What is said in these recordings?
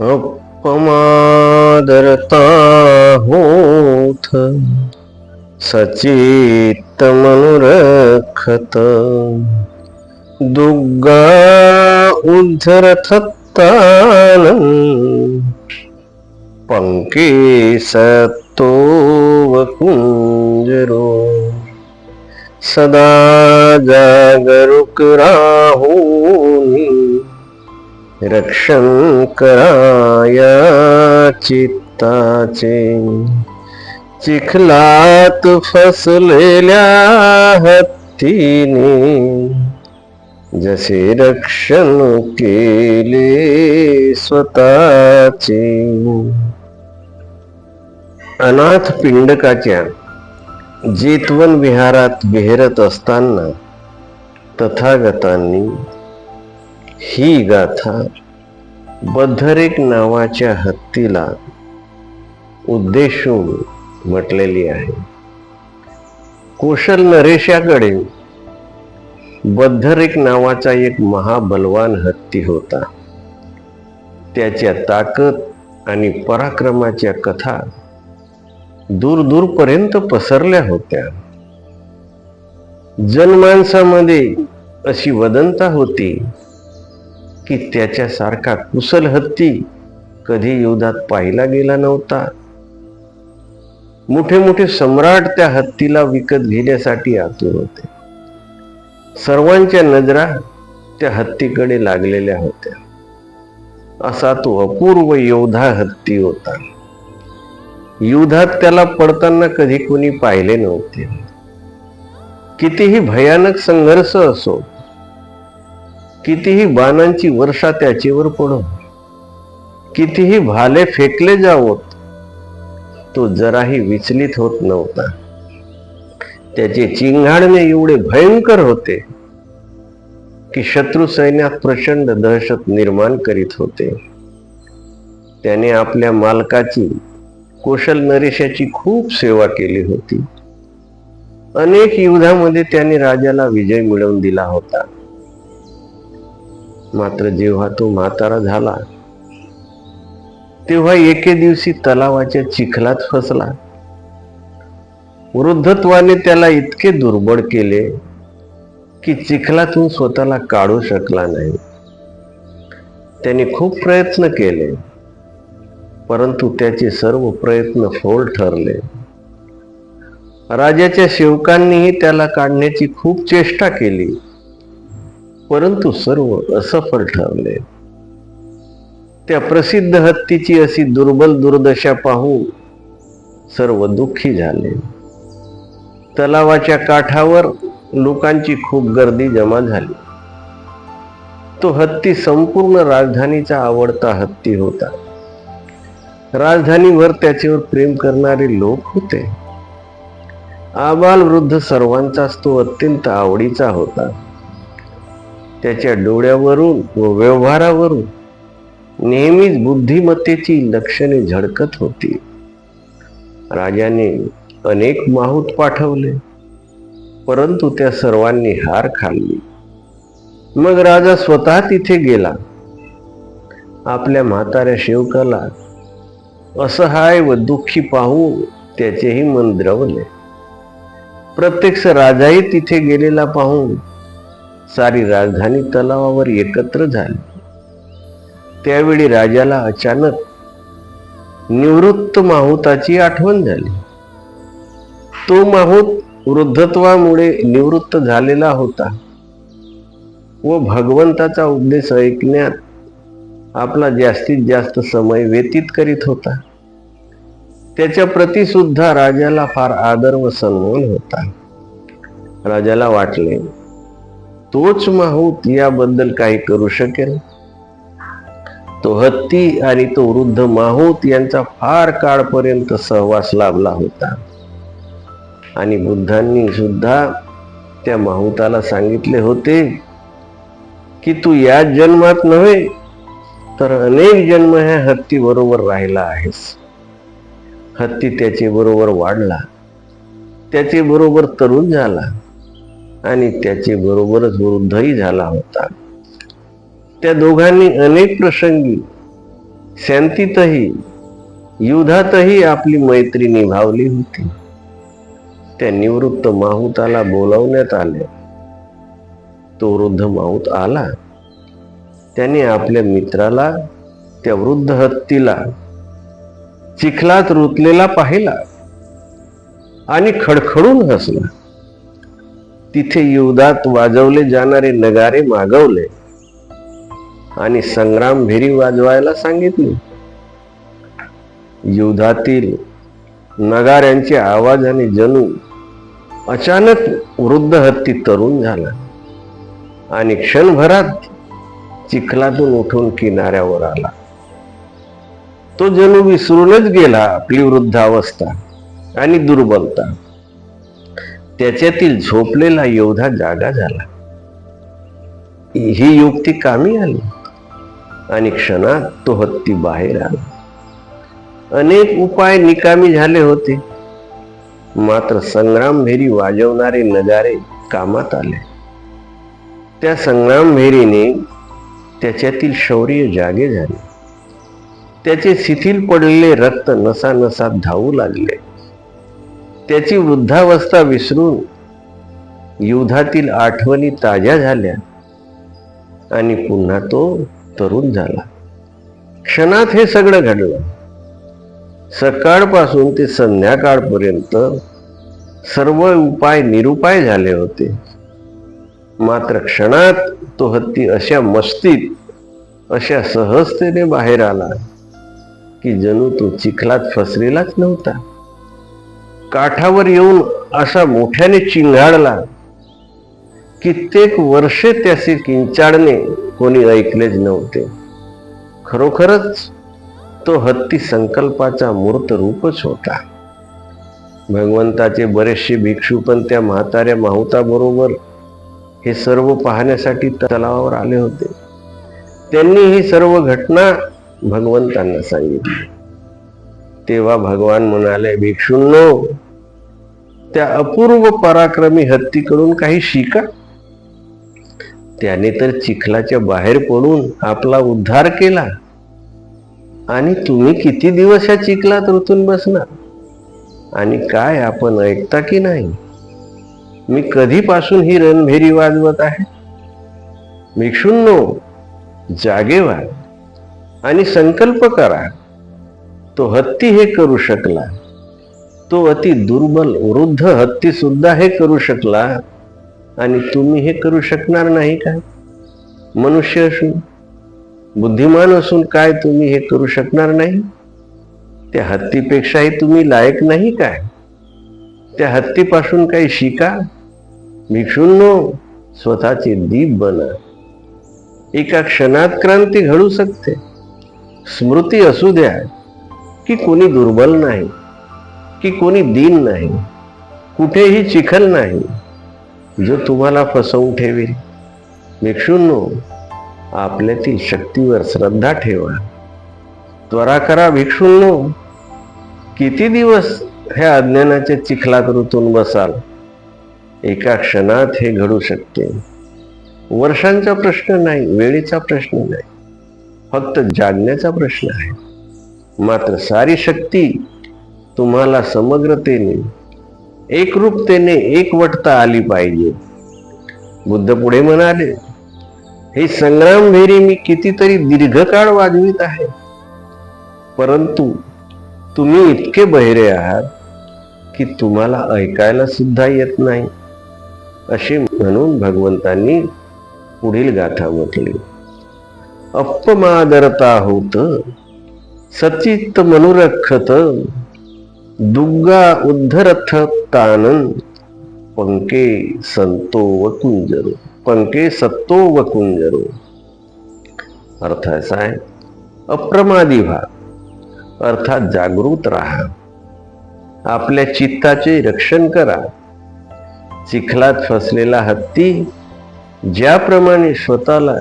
अपमादरता होथ सचित मनुरखत दुग्गा उद्धरथत्तान पंके सत्तो कुंजरो सदा जागरुक राहुनी। रक्षण कराया चित्ताचे. चिखलात फसलेल्या हत्तीने जसे रक्षण केले स्वतःचे. अनाथ पिंडकाच्या जेतवन विहारात विहरत असताना तथागतांनी ही गाथा बद्धरेक नावाच्या हत्तीला उद्देशून म्हटलेली आहे. कोशल नरेशाकडे बद्धरेक नावाचा एक महाबलवान हत्ती होता. त्याच्या ताकद आणि पराक्रमाच्या कथा दूर दूरपर्यंत पसरल्या होत्या. जनमानसामध्ये अशी वदंता होती की त्याच्यासारखा कुशल हत्ती कधी युद्धात पाहिला गेला नव्हता. मोठे मोठे सम्राट त्या हत्तीला विकत घेण्यासाठी आतुर होते. सर्वांच्या नजरा त्या हत्तीकडे लागलेल्या होत्या. असा तो अपूर्व योद्धा हत्ती होता. युद्धात त्याला पडताना कधी कोणी पाहिले नव्हते. कितीही भयानक संघर्ष असो कितीही बाणांची वर्षा त्याचेवर पडो. कितीही भाले फेकले जावोत तो जराही विचलित होत नव्हता. त्याचे चिंघाडणे एवढे भयंकर होते की शत्रू सैन्यात प्रचंड दहशत निर्माण करीत होते. त्याने आपल्या मालकाची कोशल नरेशाची खूप सेवा केली होती. अनेक युद्धामध्ये त्याने राजाला विजय मिळवून दिला होता. मात्र जेव्हा तो म्हातारा झाला तेव्हा एके दिवशी तलावाच्या चिखलात फसला. वृद्धत्वाने त्याला इतके दुर्बळ केले की चिखलातून स्वतःला काढू शकला नाही. त्याने खूप प्रयत्न केले परंतु त्याचे सर्व प्रयत्न फोल ठरले. राजाच्या सेवकांनीही त्याला काढण्याची खूप चेष्टा केली. परंतु सर्व असफल ठरले. त्या प्रसिद्ध हत्तीची अशी दुर्बल दुर्दशा पाहून सर्व दुःखी झाले. तलावाच्या काठावर लोकांची खूप गर्दी जमा झाली. तो हत्ती संपूर्ण राजधानीचा आवडता हत्ती होता. राजधानीवर त्याच्यावर प्रेम करणारे लोक होते. आबाल वृद्ध सर्वांचाच तो अत्यंत आवडीचा होता. त्याच्या डोळ्यावरून व व्यवहारावरून नेहमीच बुद्धिमत्तेची लक्षणे झळकत होती. राजाने अनेक माहूत पाठवले परंतु त्या सर्वांनी हार खाल्ली. मग राजा स्वतः तिथे गेला. आपल्या म्हाताऱ्या शेवकाला असहाय व दुःखी पाहून त्याचेही मन द्रवले. प्रत्यक्ष राजाही तिथे गेलेला पाहून सारी राजधानी तलावावर एकत्र झाली. त्यावेळी राजाला अचानक निवृत्त माहुताची आठवण झाली. तो माहूत वृद्धत्वामुळे निवृत्त झालेला होता व भगवंताचा उपदेश ऐकण्यात आपला जास्तीत जास्त समय व्यतीत करीत होता. त्याच्या प्रती सुद्धा राजाला फार आदर व सन्मान होता. राजाला वाटले तोच माहूत याबद्दल काही करू शकेल? तो हत्ती आणि तो वृद्ध माहूत यांचा फार काळपर्यंत सहवास लाभला होता. आणि बुद्धांनी सुद्धा त्या माहुताला सांगितले होते की तू या जन्मात नव्हे तर अनेक जन्म ह्या हत्ती बरोबर राहिला आहेस. हत्ती त्याचे बरोबर वाढला त्याचे बरोबर तरुण झाला. आणि त्याचे बरोबरच वृद्धही झाला होता. त्या दोघांनी अनेक प्रसंगी शांतीतही युद्धातही आपली मैत्री निभावली होती. त्या निवृत्त माहुताला बोलावण्यात आले. तो वृद्ध माहूत आला. त्याने आपल्या मित्राला त्या वृद्ध हत्तीला चिखलात रुतलेला पाहिला आणि खडखडून हसला. तिथे युद्धात वाजवले जाणारे नगारे मागवले आणि संग्राम भेरी वाजवायला सांगितली. युद्धातील नगाऱ्यांचे आवाजाने जणू अचानक वृद्ध हत्ती तरुण झाला आणि क्षणभरात चिखलातून उठून किनाऱ्यावर आला. तो जणू विसरूनच गेला आपली वृद्धावस्था आणि दुर्बलता. त्याच्यातील झोपलेला योद्धा जागा झाला. ही युक्ती कामी आली. आणि क्षणात तो हत्ती बाहेर आला. अनेक उपाय निकामी झाले होते. मात्र संग्रामभेरी वाजवणारे नगारे कामात आले. त्या संग्रामभेरीने त्याच्यातील शौर्य जागे झाले. त्याचे शिथिल पडलेले रक्त नसानसात धावू लागले. त्याची वृद्धावस्था विसरून युद्धातील आठवणी ताज्या झाल्या आणि पुन्हा तो तरुण झाला. क्षणात हे सगळं घडलं. सकाळपासून ते संध्याकाळपर्यंत सर्व उपाय निरुपाय झाले होते. मात्र क्षणात तो हत्ती अशा मस्तीत अशा सहजतेने बाहेर आला की जणू तो चिखलात फसलेलाच नव्हता. काठावर येऊन असा मोठ्याने चिंघाडला कित्येक वर्षे त्याचे किंचाडणे कोणी ऐकलेच नव्हते. खरोखरच तो हत्ती संकल्पाचा मूर्त रूपच होता. भगवंताचे बरेचसे भिक्षू पण त्या म्हाताऱ्या माहुताबरोबर हे सर्व पाहण्यासाठी तलावावर आले होते. त्यांनी ही सर्व घटना भगवंतांना सांगितली. तेव्हा भगवान म्हणाले भिक्षूंनो त्या अपूर्व पराक्रमी हत्तीकडून काही शिका. त्याने तर चिखलाच्या बाहेर पडून आपला उद्धार केला. आणि तुम्ही किती दिवस या चिखलात रुतून बसणार? आणि काय आपण ऐकता की नाही? मी कधीपासून ही रणभेरी वाजवत आहे? भिक्षूंनो जागे व्हा आणि संकल्प करा. तो हत्ती हे करू शकला. तो अति दुर्बल वृद्ध हत्ती सुद्धा हे करू शकला. आणि तुम्ही हे करू शकणार नाही काय मनुष्य असून बुद्धिमान असून काय तुम्ही हे करू शकणार नाही? त्या हत्तीपेक्षाही तुम्ही लायक नाही काय? त्या हत्तीपासून काही शिका? भिक्षूंनो स्वतःचे दीप बना. एका क्षणात क्रांती घडू शकते. स्मृती असू द्या. की कोणी दुर्बल नाही की कोणी दीन नाही कुठेही चिखल नाही जो तुम्हाला फसवून ठेवेल. भिक्षूंनो आपल्यातील शक्तीवर श्रद्धा ठेवा. त्वरा करा भिक्षूंनो किती दिवस ह्या अज्ञानाच्या चिखलात ऋतून बसाल? एका क्षणात हे घडू शकते. वर्षांचा प्रश्न नाही वेळेचा प्रश्न नाही फक्त जागण्याचा प्रश्न आहे. मात्र सारी शक्ती तुम्हाला समग्रतेने एकरूपतेने एकवटता आली पाहिजे. बुद्ध पुढे म्हणाले हे संग्राम भेरी मी कितीतरी दीर्घकाळ वाजवित आहे. परंतु तुम्ही इतके बहिरे आहात की तुम्हाला ऐकायला सुद्धा येत नाही. असे म्हणून भगवंतांनी पुढील गाथा म्हटली अपमादरता होत सचित मनुरखत दुग्गा उद्धरथ तानन पंके संतो वकुंजरो पंके सत्तो वकुंजरो. अर्थ ऐसा आहे अप्रमादी व्हा अर्थात जागृत राहा. आपल्या चित्ताचे रक्षण करा. चिखलात फसलेला हत्ती ज्याप्रमाणे स्वतःला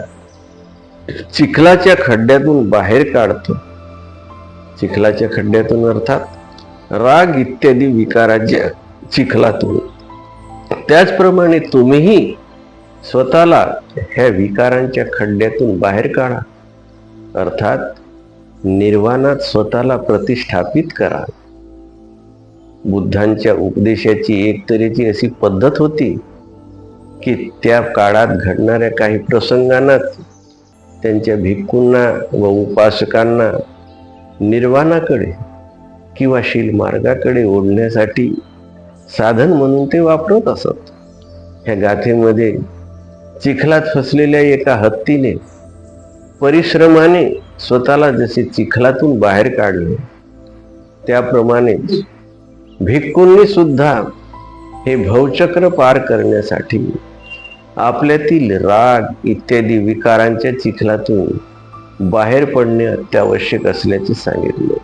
चिखलाच्या खड्ड्यातून बाहेर काढतो चिखलाच्या खड्ड्यातून अर्थात राग इत्यादी विकाराच्या चिखलातून. त्याचप्रमाणे तुम्हीही स्वतःला ह्या विकारांच्या खड्ड्यातून बाहेर काढा. अर्थात निर्वाणात स्वतःला प्रतिष्ठापित करा. बुद्धांच्या उपदेशाची एक तऱ्हेची अशी पद्धत होती की त्या काळात घडणाऱ्या काही प्रसंगांनाच त्यांच्या भिक्खूंना व उपासकांना निर्वाणाकडे किंवा शील मार्गाकडे ओढण्यासाठी साधन म्हणून ते वापरत असत. ह्या गाथेमध्ये चिखलात फसलेल्या एका हत्तीने परिश्रमाने स्वतःला जसे चिखलातून बाहेर काढले त्याप्रमाणेच भिक्कूंनी सुद्धा हे भवचक्र पार करण्यासाठी आपल्यातील राग इत्यादी विकारांच्या चिखलातून बाहेर पडणे अत्यावश्यक असल्याचे सांगितले.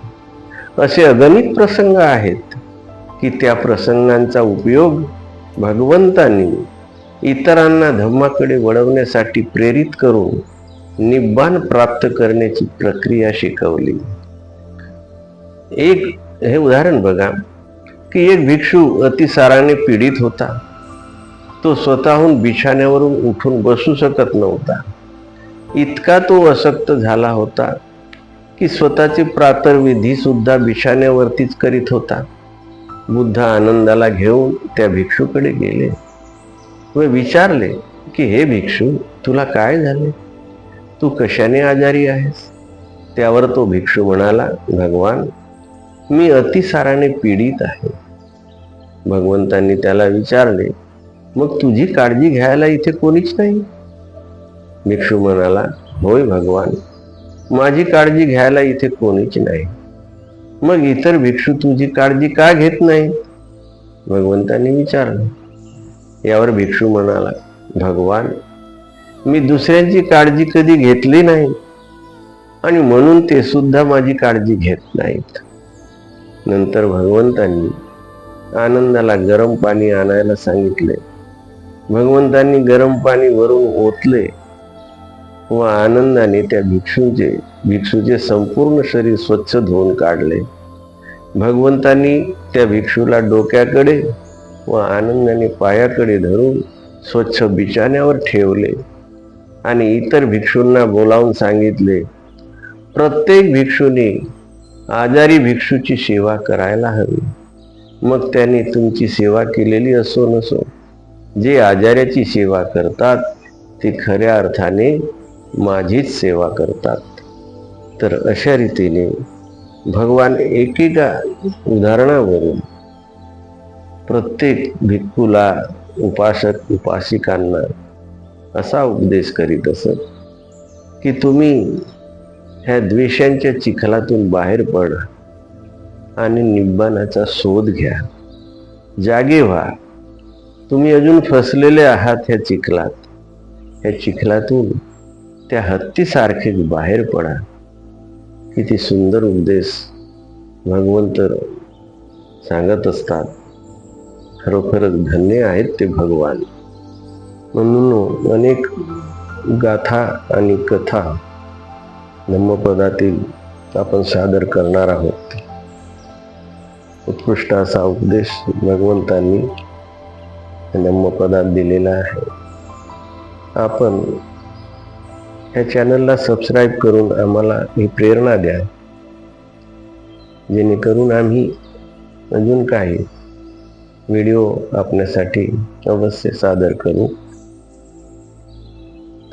असे अगणित प्रसंग आहेत की त्या प्रसंगांचा उपयोग भगवंतांनी इतरांना धम्माकडे वळवण्यासाठी प्रेरित करून निब्बाण प्राप्त करण्याची प्रक्रिया शिकवली. एक हे उदाहरण बघा की एक भिक्षू अतिसाराने पीडित होता. तो स्वतःहून बिछाण्यावरून उठून बसू शकत नव्हता. इतका तो असक्त झाला होता की स्वतःची प्रातर्विधीसुद्धा बिछाण्यावरतीच करीत होता. बुद्ध आनंदाला घेऊन त्या भिक्षूकडे गेले व विचारले की हे भिक्षू तुला काय झाले? तू कशाने आजारी आहेस? त्यावर तो भिक्षू म्हणाला भगवान मी अतिसाराने पीडित आहे. भगवंतांनी त्याला विचारले मग तुझी काळजी घ्यायला इथे कोणीच नाही? भिक्षू म्हणाला होय भगवान माझी काळजी घ्यायला इथे कोणीच नाही. मग इतर भिक्षू तुझी काळजी का घेत नाही भगवंतांनी विचारलं. यावर भिक्षू म्हणाला भगवान मी दुसऱ्यांची काळजी कधी घेतली नाही आणि म्हणून ते सुद्धा माझी काळजी घेत नाहीत. नंतर भगवंतांनी आनंदाला गरम पाणी आणायला सांगितले. भगवंतांनी गरम पाणी वरून ओतले. व आनंदाने त्या भिक्षूचे भिक्षूचे संपूर्ण शरीर स्वच्छ धुवून काढले. भगवंतांनी त्या भिक्षूला डोक्याकडे व आनंदाने पायाकडे धरून स्वच्छ बिछाण्यावर ठेवले आणि इतर भिक्षूंना बोलावून सांगितले प्रत्येक भिक्षूने आजारी भिक्षूची सेवा करायला हवी. मग त्याने तुमची सेवा केलेली असो नसो. जे आजाऱ्याची सेवा करतात ते खऱ्या अर्थाने माझीच सेवा करतात. तर अशा रीतीने भगवान एकेका उदाहरणावरून प्रत्येक भिक्खूला उपासक उपासिकांना असा उपदेश करीत असत की तुम्ही ह्या द्वेषांच्या चिखलातून बाहेर पडा आणि निब्बाणाचा शोध घ्या. जागे व्हा. तुम्ही अजून फसलेले आहात ह्या चिखलात. ह्या चिखलातून त्या हत्तीसारखे बाहेर पडा. किती सुंदर उपदेश भगवंत सांगत असतात. खरोखरच धन्य आहेत ते भगवान. म्हणून अनेक गाथा आणि कथा धम्मपदातील आपण सादर करणार आहोत. उत्कृष्ट असा उपदेश भगवंतांनी धम्मपदात दिलेला आहे. आपण ह्या चॅनलला सबस्क्राईब करून आम्हाला ही प्रेरणा द्या. जेणेकरून आम्ही अजून काही व्हिडिओ आपल्यासाठी अवश्य सादर करू.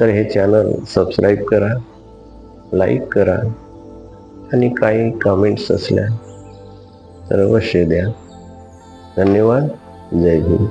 तर हे चॅनल सबस्क्राईब करा लाईक करा आणि काही कमेंट्स असल्या तर अवश्य द्या. धन्यवाद. जय गुरु